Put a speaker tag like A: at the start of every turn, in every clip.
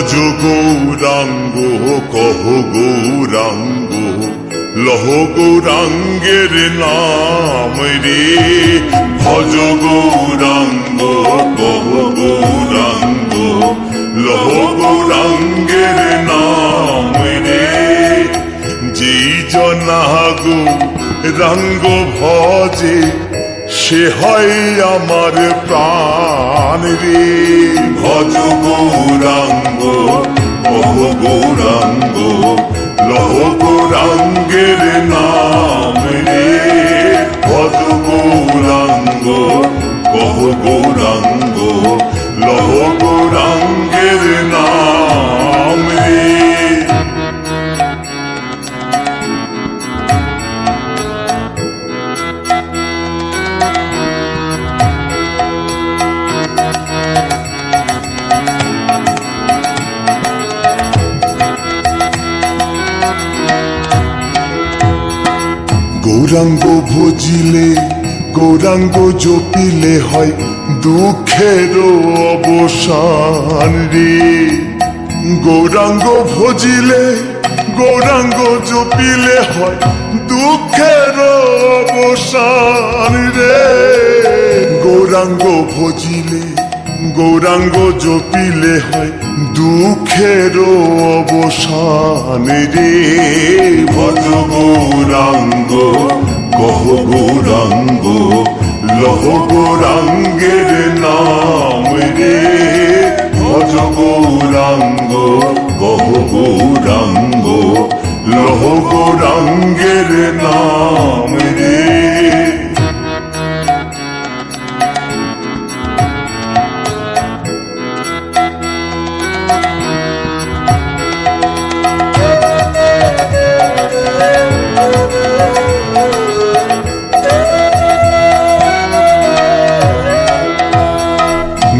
A: গৌরাঙ্গ কহ গৌরাঙ্গ, লহ গৌরাঙ্গের নাম রে। ভজ গৌরাঙ্গ কহ গৌরাঙ্গ, লহ গৌরাঙ্গের নাম রে। যেই জনাগো রঙ্গ ভজে, সে হয় আমার প্রাণ রে। ভজ গৌরাঙ্গ গৌরাঙ্গ ভজিলে, গৌরাঙ্গ জপিলে হয় দুঃখের অবসান রে। গৌরাঙ্গ ভজিলে, গৌরাঙ্গ জপিলে হয় দুঃখের অবসান রে। গৌরাঙ্গ ভজিলে, গৌরাঙ্গ জপিলে হয় দুঃখের অবসান রে। ভজ গৌরাঙ্গ কহ গৌরাঙ্গ লহ গৌরাঙ্গের নাম রে।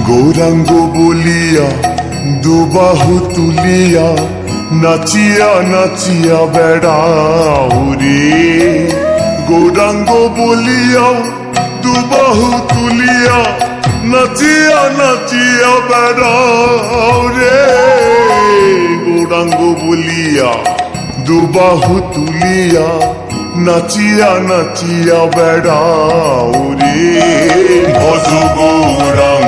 A: গৌরাঙ্গ বলিয়া, দুবাহু তুলিয়া, নাচিয়া নাচিয়া বেড়াও রে গৌরাঙ্গ বলিয়া, দুবাহু তুলিয়া, নাচিয়া নাচিয়া বেড়াও রে গৌরাঙ্গ বলিয়া, দুবাহু তুলিয়া, নাচিয়া নাচিয়া বেড়াও রে ভজ গৌরাঙ্গ